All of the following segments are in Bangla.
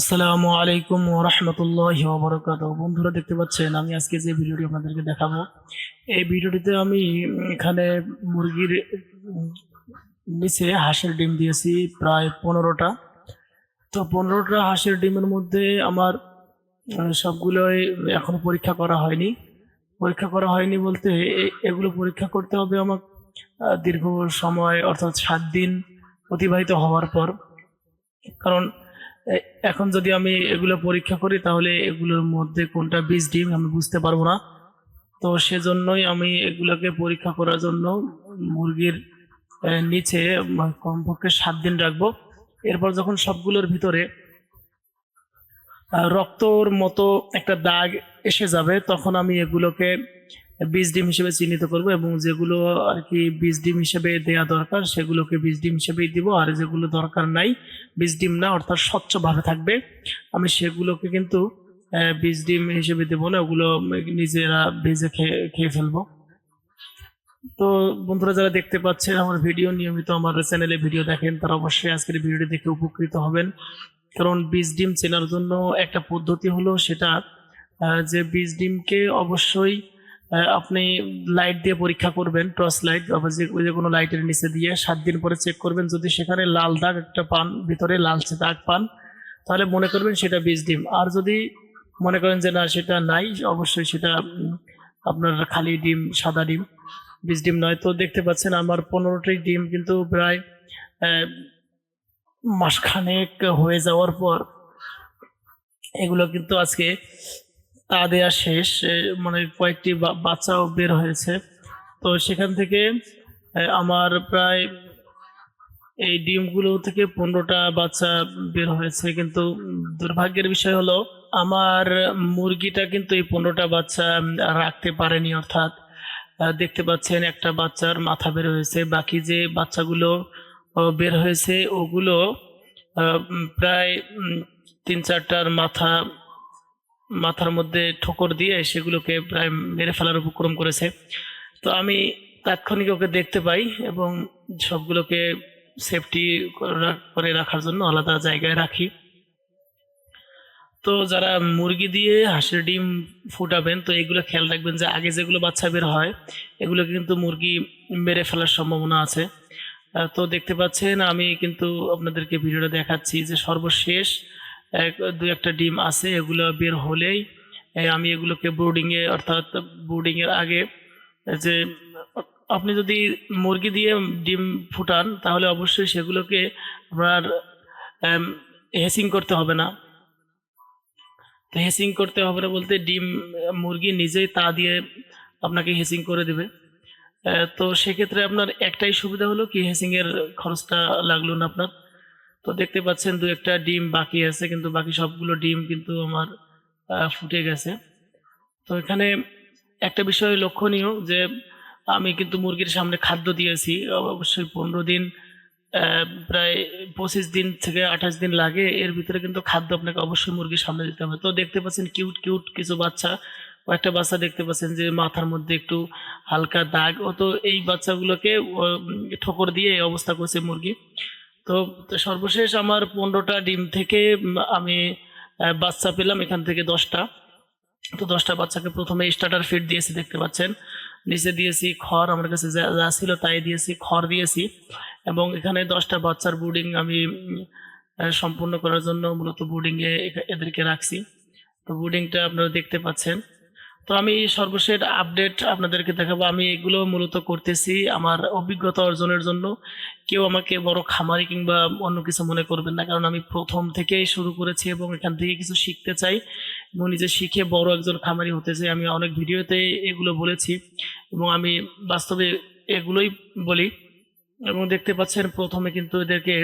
আসসালামু আলাইকুম রহমতুল্লাহ বরকাত বন্ধুরা, দেখতে পাচ্ছেন, আমি আজকে যে ভিডিওটি আপনাদেরকে দেখাবো, এই ভিডিওটিতে আমি এখানে মুরগির নিচে হাঁসের ডিম দিয়েছি, প্রায় পনেরোটা। তো পনেরোটা হাঁসের ডিমের মধ্যে আমার সবগুলোই এখনও পরীক্ষা করা হয়নি। পরীক্ষা করা হয়নি বলতে এগুলো পরীক্ষা করতে হবে আমার দীর্ঘ সময়, অর্থাৎ সাত দিন অতিবাহিত হওয়ার পর। কারণ এখন যদি আমি এগুলো পরীক্ষা করি, তাহলে এগুলোর মধ্যে কোনটা বীজ ডিম আমি বুঝতে পারব না। তো সেজন্যই আমি এগুলোকে পরীক্ষা করার জন্য মুরগির নিচে কমপক্ষে সাত দিন রাখব। এরপর যখন সবগুলোর ভিতরে রক্তর মতো একটা দাগ এসে যাবে, তখন আমি এগুলোকে বীজ ডিম হিসেবে চিহ্নিত করব এবং যেগুলো আর কি বীজ ডিম হিসেবে দেয়া দরকার, সেগুলোকে বীজ ডিম হিসেবেই দিব। আর যেগুলো দরকার নাই, বীজ ডিম না, অর্থাৎ স্বচ্ছভাবে থাকবে। আমি সেগুলোকে কিন্তু বীজ ডিম হিসেবে দেবো না, ওগুলো নিজেরা ভেজে খেয়ে খেয়ে ফেলব। তো বন্ধুরা, যারা দেখতে পাচ্ছেন আমার ভিডিও, নিয়মিত আমার চ্যানেলে ভিডিও দেখেন, তারা অবশ্যই আজকের ভিডিওটি দেখে উপকৃত হবেন। কারণ বীজ ডিম চেনার জন্য একটা পদ্ধতি হলো সেটা যে বীজ ডিমকে অবশ্যই আপনি লাইট দিয়ে পরীক্ষা করবেন টর্চ লাইট বা যে কোনো লাইটের নিচে দিয়ে সাত দিন পরে চেক করবেন। যদি সেখানে লাল দাগ একটা পান, ভিতরে লালচে দাগ পান, তাহলে মনে করবেন সেটা বীজ ডিম। আর যদি মনে করেন যে না, সেটা নাই, অবশ্যই সেটা আপনার খালি ডিম, সাদা ডিম, বীজ ডিম নয়। তো দেখতে পাচ্ছেন আমার পনেরোটি ডিম কিন্তু প্রায় মাসখানেক হয়ে যাওয়ার পর এগুলো কিন্তু আজকে তা দেওয়া শেষ মানে কয়েকটি বাচ্চাও বের হয়েছে। তো সেখান থেকে আমার প্রায় এই ডিমগুলো থেকে পনেরোটা বাচ্চা বের হয়েছে। কিন্তু দুর্ভাগ্যের বিষয় হলো, আমার মুরগিটা কিন্তু এই পনেরোটা বাচ্চা রাখতে পারেনি অর্থাৎ দেখতে পাচ্ছেন একটা বাচ্চার মাথা বের হয়েছে। বাকি যে বাচ্চাগুলো বের হয়েছে, ওগুলো প্রায় তিন চারটার মাথা মাথার মধ্যে ঠোকর দিয়ে সেগুলোকে প্রায় মেরে ফেলার উপক্রম করেছে। তো আমি তাৎক্ষণিক ওকে দেখতে পাই এবং সবগুলোকে সেফটি করে রাখার জন্য আলাদা জায়গায় রাখি। তো যারা মুরগি দিয়ে হাঁসের ডিম ফুটাবেন, তো এগুলো খেয়াল রাখবেন যে আগে যেগুলো বাচ্চা বের হয়, এগুলো কিন্তু মুরগি মেরে ফেলার সম্ভাবনা আছে। তো দেখতে পাচ্ছেন, আমি কিন্তু আপনাদেরকে ভিডিওটা দেখাচ্ছি যে সর্বশেষ দু একটা ডিম আছে, এগুলো বের হলেই আমি এগুলোকে ব্রুডিংয়ে অর্থাৎ ব্রুডিংয়ের আগে, যে, আপনি যদি মুরগি দিয়ে ডিম ফুটান, তাহলে অবশ্যই সেগুলোকে আপনার হেসিং করতে হবে না। তো হেসিং করতে হবে না বলতে ডিম, মুরগি নিজেই তা দিয়ে আপনাকে হেসিং করে দেবে। তো সেক্ষেত্রে আপনার একটাই সুবিধা হলো কি হেসিংয়ের খরচটা লাগল না আপনার। তো দেখতে পাচ্ছেন দু একটা ডিম বাকি আছে, কিন্তু বাকি সবগুলো ডিম কিন্তু আমার ফুটে গেছে। তো এখানে একটা বিষয় লক্ষণীয় যে আমি কিন্তু মুরগির সামনে খাদ্য দিয়েছি, অবশ্যই পনেরো দিন প্রায় পঁচিশ দিন থেকে আঠাশ দিন লাগে। এর ভিতরে কিন্তু খাদ্য আপনাকে অবশ্যই মুরগির সামনে দিতে হবে। তো দেখতে পাচ্ছেন কিউট কিউট কিছু বাচ্চা, কয়েকটা বাচ্চা দেখতে পাচ্ছেন যে মাথার মধ্যে একটু হালকা দাগ। ও তো এই বাচ্চাগুলোকে ঠোকর দিয়ে অবস্থা করছে মুরগি। তো সর্বশেষ আমার পনেরোটা ডিম থেকে আমি বাচ্চা পেলাম এখান থেকে দশটা। তো দশটা বাচ্চাকে প্রথমে স্টার্টার ফিড দিয়েছি, দেখতে পাচ্ছেন। নিচে দিয়েছি খড়, আমার কাছে যা যা ছিল তাই দিয়েছি, খড় দিয়েছি। এবং এখানে দশটা বাচ্চার বোর্ডিং আমি সম্পূর্ণ করার জন্য মূলত বোর্ডিংয়ে এদেরকে রাখছি। তো বোর্ডিংটা আপনারা দেখতে পাচ্ছেন। তো আমি সর্বশেষ আপডেট আপনাদেরকে দেখাবো। আমি এগুলো মূলত করতেছি আমার অভিজ্ঞতা অর্জনের জন্য। কেউ আমাকে বড় খামারি কিংবা অন্য কিছু মনে করবেন না, কারণ আমি প্রথম থেকেই শুরু করেছি এবং এখান থেকে কিছু শিখতে চাই। এবং নিজে শিখে বড় একজন খামারি হতে চাই। আমি অনেক ভিডিওতে এগুলো বলেছি এবং আমি বাস্তবে এগুলোই বলি। এবং দেখতে পাচ্ছেন প্রথমে কিন্তু এদেরকে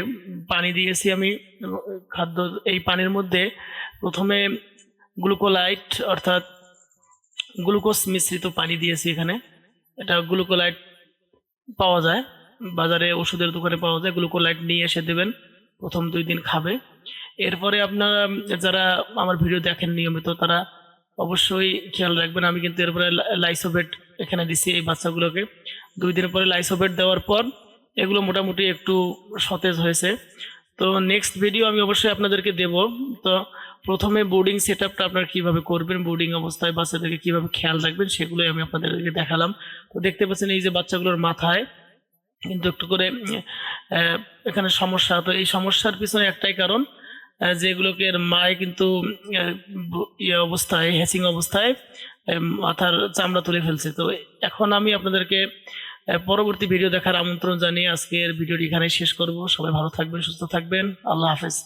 পানি দিয়েছি আমি। খাদ্য এই পানির মধ্যে প্রথমে গ্লুকোলাইট অর্থাৎ গ্লুকোজ মিশ্রিত পানি দিয়েছি এখানে। এটা গ্লুকোলাইট পাওয়া যায়। বাজারে ওষুধের দোকানে পাওয়া যায়। গ্লুকোলাইট নিয়ে এসে দেবেন। প্রথম দুই দিন খাবে। এরপরে আপনারা যারা আমার ভিডিও দেখেন নিয়মিত, তারা অবশ্যই খেয়াল রাখবেন। আমি কিন্তু এরপরে লাইসোভেট এখানে দিছি এই বাচ্চাগুলোকে। দুই দিন পরে লাইসোভেট দেওয়ার পর এগুলো মোটামুটি একটু সতেজ হয়েছে। তো নেক্সট ভিডিও আমি অবশ্যই আপনাদেরকে দেব। তো প্রথমে বোর্ডিং সেট আপটা আপনারা কীভাবে করবেন বোর্ডিং অবস্থায় বাচ্চাদেরকে কীভাবে খেয়াল রাখবেন, সেগুলোই আমি আপনাদেরকে দেখালাম। তো দেখতে পাচ্ছেন এই যে বাচ্চাগুলোর মাথায় কিন্তু একটু করে এখানে সমস্যা। তো এই সমস্যার পিছনে একটাই কারণ যেগুলোকে মায় কিন্তু ইয়ে অবস্থায় হ্যাচিং অবস্থায় মাথার চামড়া তুলে ফেলছে। তো এখন আমি আপনাদেরকে পরবর্তী ভিডিও দেখার আমন্ত্রণ জানিয়ে আজকের ভিডিওটি এখানে শেষ করব। সবাই ভালো থাকবেন, সুস্থ থাকবেন। আল্লাহ হাফেজ।